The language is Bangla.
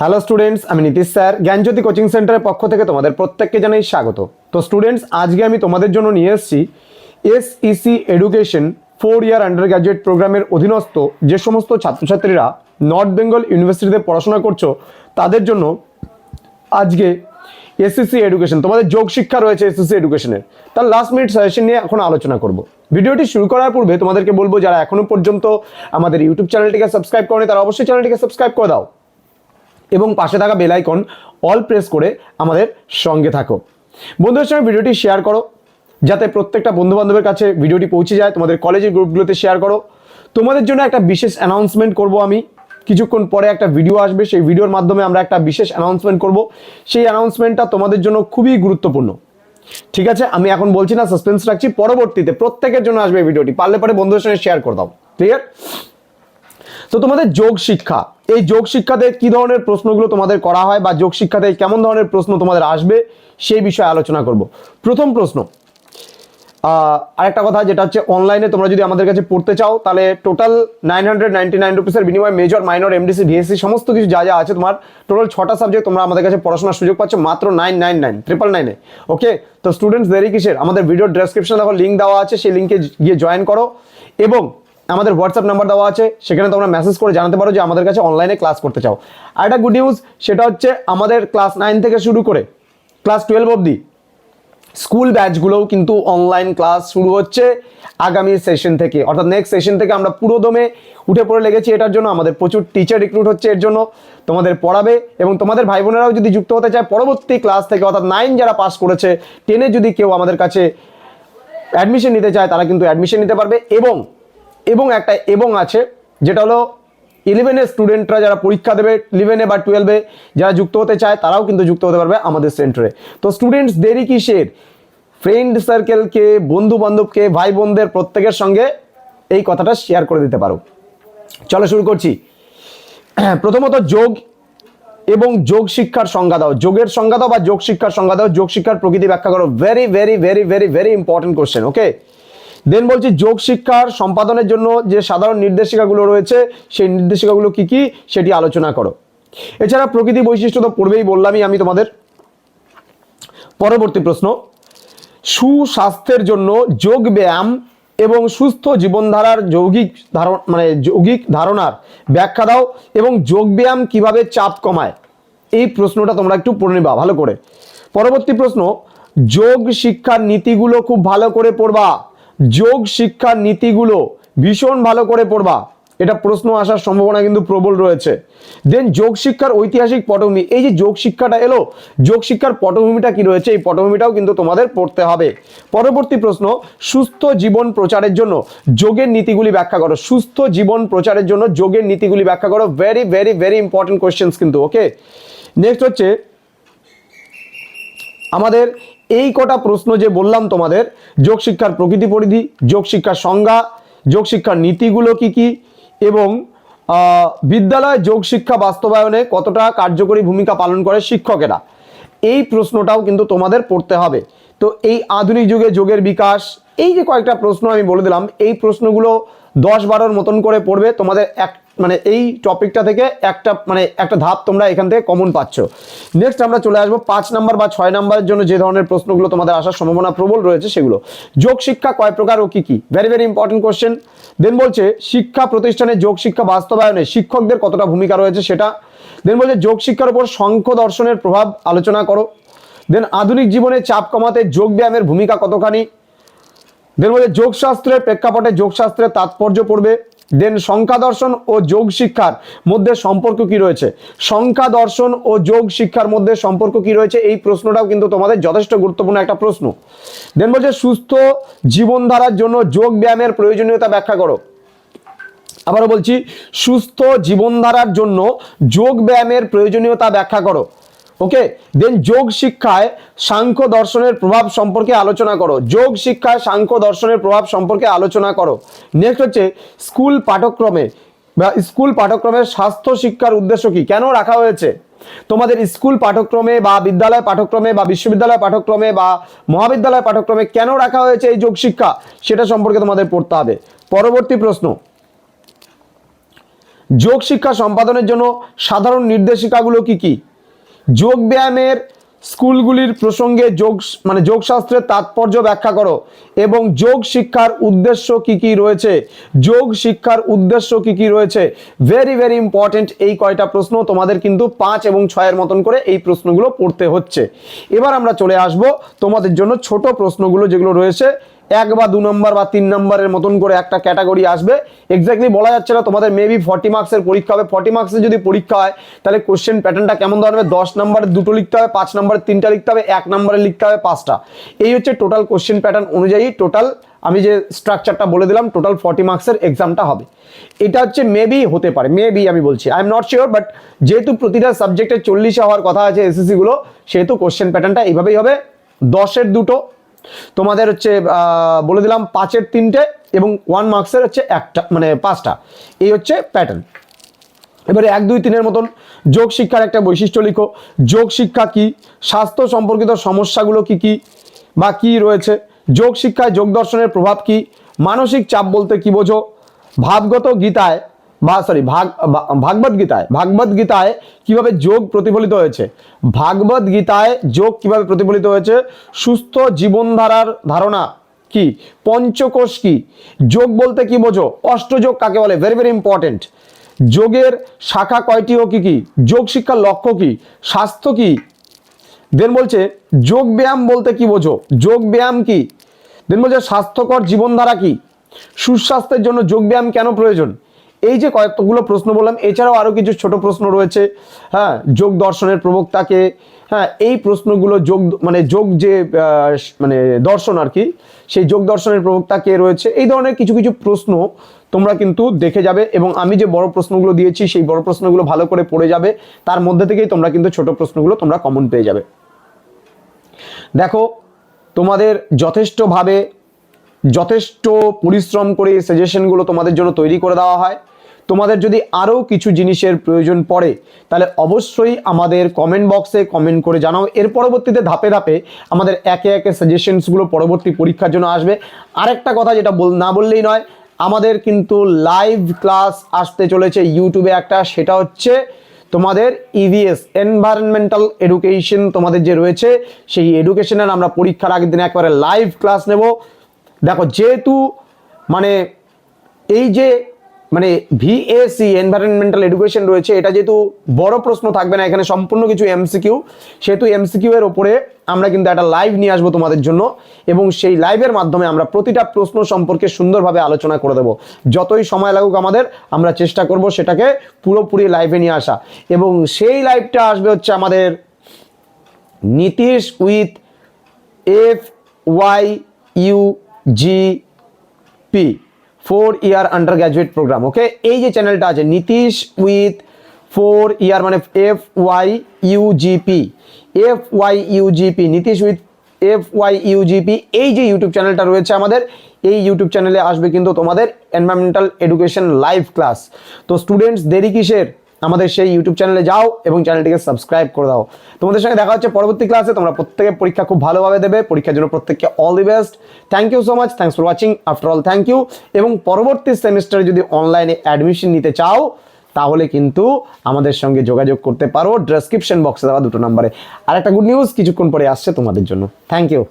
হ্যালো স্টুডেন্টস আমি নীতিশ স্যার। জ্ঞানজ্যোতি কোচিং সেন্টারের পক্ষ থেকে তোমাদের প্রত্যেককে জানাই স্বাগত। তো স্টুডেন্টস আজকে আমি তোমাদের জন্য নিয়ে এসেছি SEC education four year undergraduate প্রোগ্রামের অধীনস্থ যে সমস্ত ছাত্রছাত্রীরা নর্থ বেঙ্গল ইউনিভার্সিটিতে পড়াশোনা করছ, তাদের জন্য আজকে এসএসসি এডুকেশন তোমাদের যোগ শিক্ষা রয়েছে এসএসসি এডুকেশনের তার লাস্ট মিনিট সাজেশন নিয়ে এখন আলোচনা করব। ভিডিওটি শুরু করার পূর্বে তোমাদেরকে বলব, যারা এখনও পর্যন্ত আমাদের ইউটিউব চ্যানেলটিকে সাবস্ক্রাইব করেনি, তারা অবশ্যই চ্যানেলটিকে সাবস্ক্রাইব করে দাও। এবং পাশে থাকা বেল আইকন অল প্রেস করে আমাদের সঙ্গে থাকো। বন্ধুদের সঙ্গে ভিডিওটি শেয়ার করো, যাতে প্রত্যেকটা বন্ধু বান্ধবের কাছে ভিডিওটি পৌঁছে যায়, তোমাদের কলেজের গ্রুপগুলোতে শেয়ার করো। তোমাদের জন্য একটা বিশেষ অ্যানাউন্সমেন্ট করব আমি। কিছুক্ষণ পরে একটা ভিডিও আসবে, সেই ভিডিওর মাধ্যমে আমরা একটা বিশেষ অ্যানাউন্সমেন্ট করব। সেই অ্যানাউন্সমেন্টটা তোমাদের জন্য খুবই গুরুত্বপূর্ণ। ঠিক আছে? আমি এখন বলছি না সাসপেন্স রাখছি। পরবর্তীতে প্রত্যেকের জন্য আসবে ভিডিওটি পারলে পরে বন্ধুদের সঙ্গে শেয়ার করে দাও। ক্লিয়ার তো তোমাদের যোগ শিক্ষা, এই যোগ শিক্ষাতে কি ধরনের প্রশ্নগুলো তোমাদের করা হয় বা যোগ শিক্ষাতে কেমন ধরনের প্রশ্ন তোমাদের আসবে, সেই বিষয়ে আলোচনা করব। প্রথম প্রশ্ন আরেকটা কথা যেটা হচ্ছে অনলাইনে তোমরা যদি আমাদের কাছে পড়তে চাও, তাহলে total nine hundred ninety nine রুপিসের বিনিময়ে মেজর মাইনর এমডিসি ডিএসসি সমস্ত কিছু যা যা আছে তোমার টোটাল ছটা সাবজেক্ট তোমরা আমাদের কাছে পড়াশোনার সুযোগ পাচ্ছ মাত্র নাইন নাইন নাইন ট্রিপল নাইনে ওকে তো স্টুডেন্টস দেরি কিসের? আমাদের ভিডিও ডেসক্রিপশনে দেখো লিঙ্ক দেওয়া আছে, সেই লিঙ্কে গিয়ে জয়েন করো। এবং আমাদের হোয়াটসঅ্যাপ নাম্বার দেওয়া আছে, সেখানে তোমরা মেসেজ করে জানাতে পারো যে আমাদের কাছে অনলাইনে ক্লাস করতে চাও। আর একটা গুড নিউজ সেটা হচ্ছে আমাদের ক্লাস নাইন থেকে শুরু করে ক্লাস টুয়েলভ অবধি স্কুল ব্যাচগুলোও কিন্তু অনলাইন ক্লাস শুরু হচ্ছে আগামী সেশন থেকে। অর্থাৎ নেক্সট সেশন থেকে আমরা পুরো দমে উঠে পড়ে লেগেছি, এটার জন্য আমাদের প্রচুর টিচার রিক্রুট হচ্ছে, এর জন্য তোমাদের পড়াবে এবং তোমাদের ভাই বোনেরাও যদি যুক্ত হতে চায়, পরবর্তী ক্লাস থেকে, অর্থাৎ নাইন যারা পাস করেছে টেনে যদি কেউ আমাদের কাছে অ্যাডমিশন নিতে চায়, তারা কিন্তু অ্যাডমিশন নিতে পারবে এবং এবং একটা এবং আছে, যেটা হলো ইলেভেনের স্টুডেন্টরা যারা পরীক্ষা দেবে ইলেভেনে বা টুয়েলভে যারা যুক্ত হতে চায়, তারাও কিন্তু যুক্ত হতে পারবে আমাদের সেন্টারে তো স্টুডেন্টস দেরি কিসের? ফ্রেন্ড সার্কেলকে বন্ধু বান্ধবকে ভাই বোনদের প্রত্যেকের সঙ্গে এই কথাটা শেয়ার করে দিতে পারো। চলো শুরু করছি। প্রথমত যোগ এবং যোগ শিক্ষার সংজ্ঞা দাও। যোগের সংজ্ঞা দাও বা যোগ শিক্ষার সংজ্ঞা দাও। যোগ শিক্ষার প্রকৃতি ব্যাখ্যা করো। Very very very very very important question okay then বলছি যোগ শিক্ষার সম্পাদনের জন্য যে সাধারণ নির্দেশিকাগুলো রয়েছে, সেই নির্দেশিকাগুলো কি কি সেটি আলোচনা করো। এছাড়া প্রকৃতি বৈশিষ্ট্য তো পড়বেই বললামই আমি তোমাদের। পরবর্তী প্রশ্ন, সুস্বাস্থ্যের জন্য যোগ ব্যায়াম এবং সুস্থ জীবনধারার যৌগিক ধারণ মানে যৌগিক ধারণার ব্যাখ্যা দাও এবং যোগ ব্যায়াম কীভাবে চাপ কমায়? এই প্রশ্নটা তোমরা একটু পড়ে নিবা, ভালো করে। পরবর্তী প্রশ্ন, যোগ শিক্ষার নীতিগুলো খুব ভালো করে পড়বা। যোগ শিক্ষার নীতিগুলো ভীষণ ভালো করে পড়বা। এটা প্রশ্ন আসার সম্ভাবনা কিন্তু প্রবল রয়েছে। দেন যোগ শিক্ষার ঐতিহাসিক পটভূমি। এই যে যোগ শিক্ষাটা এলো, যোগ শিক্ষার পটভূমিটা কি রয়েছে? এই পটভূমিটাও কিন্তু তোমাদের পড়তে হবে। পরবর্তী প্রশ্ন, সুস্থ জীবন প্রচারের জন্য যোগের নীতিগুলি ব্যাখ্যা করো। সুস্থ জীবন প্রচারের জন্য যোগের নীতিগুলি ব্যাখ্যা করো। Very very very important questions কিন্তু ওকে নেক্সট হচ্ছে, আমাদের এই কটা প্রশ্ন যে বললাম তোমাদের, যোগ শিক্ষার প্রকৃতি পরিধি, যোগ শিক্ষার সংজ্ঞা, যোগ শিক্ষার নীতিগুলো কি কি, এবং বিদ্যালয়ে যোগ শিক্ষা বাস্তবায়নে কতটা কার্যকরী ভূমিকা পালন করে শিক্ষকেরা? এই প্রশ্নটাও কিন্তু তোমাদের পড়তে হবে। তো এই আধুনিক যুগে যোগের বিকাশ, এই যে কয়েকটা প্রশ্ন আমি বলে দিলাম, এই প্রশ্নগুলো দশ বারোর মতন করে পড়বে, তোমাদের এক মানে এই টপিকটা থেকে একটা মানে একটা ধাপ তোমরা এখান থেকে কমন পাচ্ছ। নেক্সট আমরা চলে আসব পাঁচ নাম্বার বা ছয় নাম্বারের জন্য যে ধরনের প্রশ্নগুলো তোমাদের আসার সম্ভাবনা প্রবল রয়েছে সেগুলো। যোগ শিক্ষা কয় প্রকার ও কি কি? Very very important question then বলছে, শিক্ষা প্রতিষ্ঠানে যোগ শিক্ষা বাস্তবায়নে শিক্ষকদের কতটা ভূমিকা রয়েছে সেটা। দেন বলছে, যোগ শিক্ষার উপর শঙ্খ দর্শনের প্রভাব আলোচনা করো। দেন আধুনিক জীবনে চাপ কমাতে যোগ ব্যায়ামের ভূমিকা কতখানি? দেন বলছে, যোগশাস্ত্রের প্রেক্ষাপটে যোগশাস্ত্রের তাৎপর্য পড়বে। দেন সংখ্যা দর্শন ও যোগ শিক্ষার মধ্যে সম্পর্ক কি রয়েছে? সংখ্যা দর্শন ও যোগ শিক্ষার মধ্যে সম্পর্ক কি রয়েছে? এই প্রশ্নটাও কিন্তু তোমাদের যথেষ্ট গুরুত্বপূর্ণ একটা প্রশ্ন। দেন বলছে, সুস্থ জীবনধারার জন্য যোগ ব্যায়ামের প্রয়োজনীয়তা ব্যাখ্যা করো। আবারও বলছি, সুস্থ জীবনধারার জন্য যোগ ব্যায়ামের প্রয়োজনীয়তা ব্যাখ্যা করো। ওকে দেন যোগ শিক্ষায় সাংখ্য দর্শনের প্রভাব সম্পর্কে আলোচনা করো। যোগ শিক্ষায় সাংখ্য দর্শনের প্রভাব সম্পর্কে আলোচনা করো। নেক্সট হচ্ছে স্কুল পাঠ্যক্রমে বা স্কুল পাঠ্যক্রমের স্বাস্থ্য শিক্ষার উদ্দেশ্য কি? কেন রাখা হয়েছে? তোমাদের স্কুল পাঠ্যক্রমে বা বিদ্যালয় পাঠ্যক্রমে বা বিশ্ববিদ্যালয় পাঠ্যক্রমে বা মহাবিদ্যালয় পাঠ্যক্রমে কেন রাখা হয়েছে এই যোগ শিক্ষা? সেটা সম্পর্কে তোমাদের পড়তে হবে। পরবর্তী প্রশ্ন। যোগ শিক্ষা সম্পাদনের জন্য সাধারণ নির্দেশিকাগুলো কি কি? যোগ ব্যায়ামের স্কুলগুলির প্রসঙ্গে যোগ মানে যোগশাস্ত্রের তাৎপর্য ব্যাখ্যা করো এবং যোগ শিক্ষার উদ্দেশ্য কি কি রয়েছে? যোগ শিক্ষার উদ্দেশ্য কি কি রয়েছে? ভেরি ভেরি ইম্পর্টেন্ট এই কয়টা প্রশ্ন তোমাদের কিন্তু পাঁচ এবং ছয়ের মতন করে এই প্রশ্নগুলো পড়তে হচ্ছে। এবার আমরা চলে আসব তোমাদের জন্য ছোট প্রশ্নগুলো যেগুলো রয়েছে। এক বা দু নম্বর বা তিন নম্বরের মতন করে একটা ক্যাটাগরি আসবে। এক্স্যাক্টলি বলা যাচ্ছে না, তোমাদের মেবি ফর্টি মার্কসের পরীক্ষা হবে। ফর্টি মার্কসের যদি পরীক্ষা হয়, তাহলে কোশ্চেন প্যাটার্নটা কেমন ধরনের দশ নম্বরের দুটো লিখতে হবে, পাঁচ নম্বরের তিনটা লিখতে হবে, এক নম্বরে লিখতে হবে পাঁচটা। এই হচ্ছে টোটাল কোশ্চেন প্যাটার্ন অনুযায়ী টোটাল আমি যে স্ট্রাকচারটা বলে দিলাম টোটাল ফর্টি মার্কসের এক্সামটা হবে। এটা হচ্ছে মেবি হতে পারে মেবি আমি বলছি I am not sure but যেহেতু প্রতিটা সাবজেক্টে চল্লিশে হওয়ার কথা আছে এসএসসিগুলো সেহেতু কোশ্চেন প্যাটার্নটা এইভাবেই হবে। দশের দুটো তোমাদের হচ্ছে বলে দিলাম পাঁচের তিনটে এবং ওয়ান মার্কসের হচ্ছে একটা মানে পাঁচটা। এই হচ্ছে প্যাটার্ন এবারে এক, দুই, তিনের মতন যোগ শিক্ষার একটা বৈশিষ্ট্য লিখো। যোগ শিক্ষা কি? স্বাস্থ্য সম্পর্কিত সমস্যাগুলো কি কি? বা কি রয়েছে? যোগ শিক্ষায় যোগ দর্শনের প্রভাব কি? মানসিক চাপ বলতে কি বোঝো? ভাবগত গীতায় সরি ভাগ ভাগবত গীতায় ভাগবত গীতায় কীভাবে যোগ প্রতিফলিত হয়েছে? ভাগবত গীতায় যোগ কীভাবে প্রতিফলিত হয়েছে? সুস্থ জীবনধারার ধারণা কি? পঞ্চকোষ কি? যোগ বলতে কি বোঝো? অষ্টযোগ কাকে বলে? ভেরি ভেরি ইম্পর্টেন্ট যোগের শাখা কয়টি ও কি কি? যোগ শিক্ষার লক্ষ্য কি? স্বাস্থ্য কি? দেন বলছে, যোগ ব্যায়াম বলতে কি বোঝো? যোগ ব্যায়াম কি? দেন বলছে, স্বাস্থ্যকর জীবনধারা কি? সুস্বাস্থ্যের জন্য যোগ ব্যায়াম কেন প্রয়োজন? এই যে কয়েকগুলো প্রশ্ন বললাম, এছাড়াও আরও কিছু ছোট প্রশ্ন রয়েছে। হ্যাঁ যোগ দর্শনের প্রবক্তাকে হ্যাঁ এই প্রশ্নগুলো যোগ মানে যোগ যে মানে দর্শন আর কি, সেই যোগ দর্শনের প্রবক্তা কে রয়েছে? এই ধরনের কিছু কিছু প্রশ্ন তোমরা কিন্তু দেখে যাবে এবং আমি যে বড় প্রশ্নগুলো দিয়েছি, সেই বড় প্রশ্নগুলো ভালো করে পড়ে যাবে। তার মধ্যে থেকেই তোমরা কিন্তু ছোট প্রশ্নগুলো তোমরা কমন পেয়ে যাবে। দেখো, তোমাদের যথেষ্টভাবে, যথেষ্ট পরিশ্রম করে সাজেশনগুলো তোমাদের জন্য তৈরি করে দেওয়া হয়। তোমাদের যদি আরও কিছু জিনিসের প্রয়োজন পড়ে, তাহলে অবশ্যই আমাদের কমেন্ট বক্সে কমেন্ট করে জানাও। এর পরবর্তীতে ধাপে ধাপে আমাদের একে একে সাজেশনসগুলো পরবর্তী পরীক্ষার জন্য আসবে। আরেকটা কথা যেটা বল না বললেই নয়, আমাদের কিন্তু লাইভ ক্লাস আসতে চলেছে ইউটিউবে একটা, সেটা হচ্ছে তোমাদের ইভিএস এনভায়রনমেন্টাল এডুকেশন তোমাদের যে রয়েছে, সেই এডুকেশনের আমরা পরীক্ষার আগের দিন একবারে লাইভ ক্লাস নেব। দেখো, যেহেতু মানে এই যে মানে ভিএসি এনভায়রনমেন্টাল এডুকেশন রয়েছে। এটা যেহেতু বড় প্রশ্ন থাকবে না, এখানে সম্পূর্ণ কিছু এমসিকিউ সেহেতু এমসিকিউ এর ওপরে আমরা কিন্তু একটা লাইভ নিয়ে আসব তোমাদের জন্য এবং সেই লাইভের মাধ্যমে আমরা প্রতিটা প্রশ্ন সম্পর্কে সুন্দরভাবে আলোচনা করে দেবো। যতই সময় লাগুক আমাদের, আমরা চেষ্টা করব সেটাকে পুরোপুরি লাইভে নিয়ে আসা। এবং সেই লাইভটা আসবে হচ্ছে আমাদের Nitish with F Y U G P four year undergraduate program okay এই যে চ্যানেলটা আছে নীতিশ উইথ ফোর ইয়ার মানে F Y UGP F Y UGP Nitish with F Y UGP এই যে ইউটিউব চ্যানেলটা রয়েছে আমাদের, এই ইউটিউব চ্যানেলে আসবে কিন্তু তোমাদের এনভায়রনমেন্টাল এডুকেশন লাইভ ক্লাস তো স্টুডেন্টস দেরি কিসের? আমাদের সেই ইউটিউব চ্যানেলে যাও এবং চ্যানেলটিকে সাবস্ক্রাইব করে দাও। তোমাদের সঙ্গে দেখা হচ্ছে পরবর্তী ক্লাসে তোমরা প্রত্যেকে পরীক্ষা খুব ভালোভাবে দেবে। পরীক্ষার জন্য প্রত্যেককে all the best thank you so much thanks for watching after all thank you এবং পরবর্তী সেমিস্টারে যদি অনলাইনে অ্যাডমিশন নিতে চাও, তাহলে কিন্তু আমাদের সঙ্গে যোগাযোগ করতে পারো। ডেসক্রিপশন বক্সে দেওয়া দুটো নম্বরে আর একটা গুড নিউজ কিছুক্ষণ পরে আসছে তোমাদের জন্য। Thank you